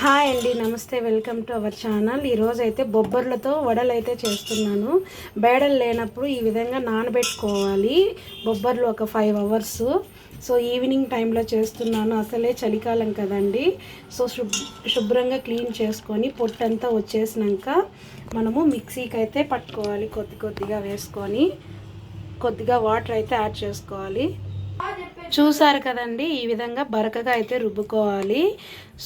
Hi అండి నమస్తే welcome to our channel. ఈరోజు అయితే బొబ్బర్లతో వడలు అయితే చేస్తున్నాను. బేడలు లేనప్పుడు ఈ విధంగా నానబెట్టుకోవాలి. బొబ్బర్లు ఒక ఫైవ్ అవర్స్ సో ఈవినింగ్ టైంలో చేస్తున్నాను. అసలే చలికాలం కదండి. సో శుభ్ శుభ్రంగా క్లీన్ చేసుకొని పొట్టంతా వచ్చేసినాక మనము మిక్సీకి అయితే పట్టుకోవాలి. కొద్ది కొద్దిగా వేసుకొని కొద్దిగా వాటర్ అయితే యాడ్ చేసుకోవాలి. చూసారు కదండి ఈ విధంగా బరకగా అయితే రుబ్బుకోవాలి.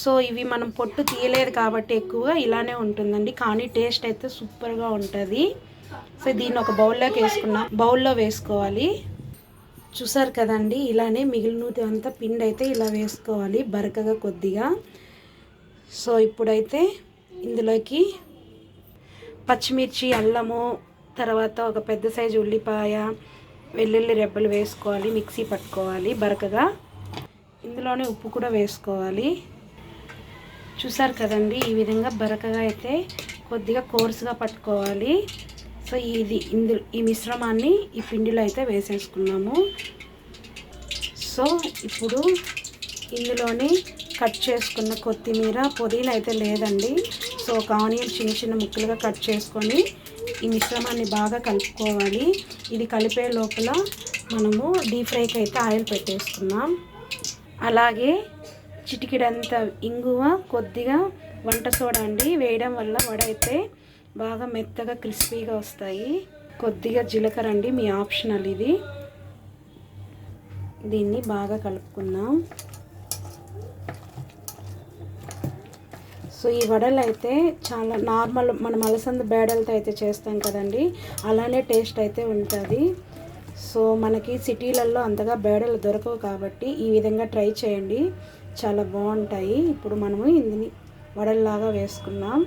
సో ఇవి మనం పొట్టు తీయలేదు కాబట్టి ఎక్కువగా ఇలానే ఉంటుందండి. కానీ టేస్ట్ అయితే సూపర్గా ఉంటుంది. సో దీన్ని ఒక బౌల్లోకి వేసుకున్నాం. బౌల్లో వేసుకోవాలి. చూసారు కదండి ఇలానే మిగిలినది అంతా పిండి అయితే ఇలా వేసుకోవాలి బరకగా కొద్దిగా. సో ఇప్పుడైతే ఇందులోకి పచ్చిమిర్చి అల్లము తర్వాత ఒక పెద్ద సైజు ఉల్లిపాయ వెల్లుల్లి రెబ్బలు వేసుకోవాలి మిక్సీ పట్టుకోవాలి బరకగా. ఇందులోనే ఉప్పు కూడా వేసుకోవాలి. చూసారు కదండి ఈ విధంగా బరకగా అయితే కొద్దిగా కోర్సుగా పట్టుకోవాలి. సో ఇది ఇందు ఈ మిశ్రమాన్ని ఈ పిండిలో అయితే వేసేసుకున్నాము. సో ఇప్పుడు ఇందులోని కట్ చేసుకున్న కొత్తిమీర పుదీనా అయితే లేదండి. సో ఒక ఆనియన్ చిన్న చిన్న ముక్కలుగా కట్ చేసుకొని ఈ మిశ్రమాన్ని బాగా కలుపుకోవాలి. ఇది కలిపే లోపల మనము డీప్ ఫ్రైకి అయితే ఆయిల్ పెట్టేసుకున్నాం అలాగే చిటికిడంత ఇంగువ కొద్దిగా వంట సోడా అండి. వేయడం వల్ల వడ అయితే బాగా మెత్తగా క్రిస్పీగా వస్తాయి. కొద్దిగా జీలకర్ర అండి మీ ఆప్షనల్ ఇది. దీన్ని బాగా కలుపుకుందాం. సో ఈ వడలు అయితే చాలా నార్మల్ మనం అలసంద బేడలతో అయితే చేస్తాం కదండి. అలానే టేస్ట్ అయితే ఉంటుంది. సో మనకి సిటీలలో అంతగా బేడలు దొరకవు కాబట్టి ఈ విధంగా ట్రై చేయండి. చాలా బాగుంటాయి. ఇప్పుడు మనము ఇందుని వడల్లాగా వేసుకున్నాం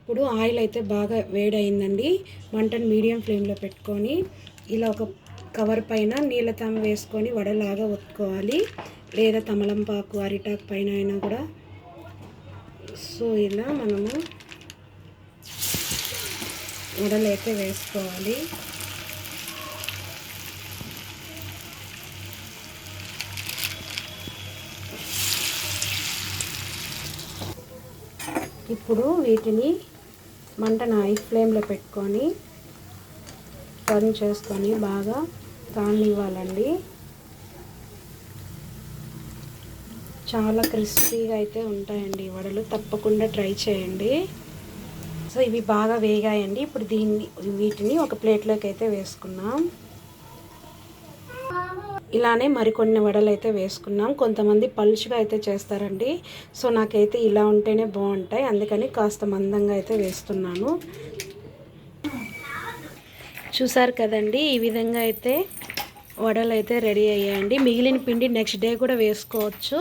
ఇప్పుడు ఆయిల్ అయితే బాగా వేడయిందండి. మంటను మీడియం ఫ్లేమ్లో పెట్టుకొని ఇలా ఒక కవర్ పైన నీళ్ళ తమ వేసుకొని వడలాగా ఒత్తుకోవాలి. లేదా తమలంపాకు అరిటాకు పైన అయినా కూడా సో ఇలా మనము వడలైతే వేసుకోవాలి. ఇప్పుడు వీటిని మంటను హై ఫ్లేమ్లో పెట్టుకొని టర్న్ చేసుకొని బాగా కానివ్వాలండి చాలా క్రిస్పీగా అయితే ఉంటాయండి వడలు. తప్పకుండా ట్రై చేయండి. సో ఇవి బాగా వేగాయండి. ఇప్పుడు దీన్ని వీటిని ఒక ప్లేట్లోకి అయితే వేసుకున్నాం ఇలానే మరికొన్ని వడలు అయితే వేసుకున్నాం. కొంతమంది పలుచుగా అయితే చేస్తారండి. సో నాకైతే ఇలా ఉంటేనే బాగుంటాయి. అందుకని కాస్త మందంగా అయితే వేస్తున్నాను. చూసారు కదండి ఈ విధంగా అయితే వడలు అయితే రెడీ అయ్యాయండి. మిగిలిన పిండి నెక్స్ట్ డే కూడా వేసుకోవచ్చు.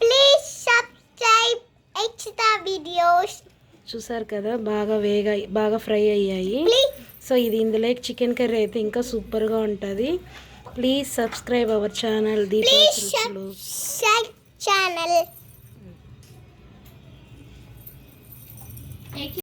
Please subscribe extra videos. చూసారు కదా బాగా వేగా బాగా ఫ్రై అయ్యాయి. సో ఇది ఇందులో చికెన్ కర్రీ అయితే ఇంకా సూపర్గా ఉంటుంది. Please subscribe our channel Deepa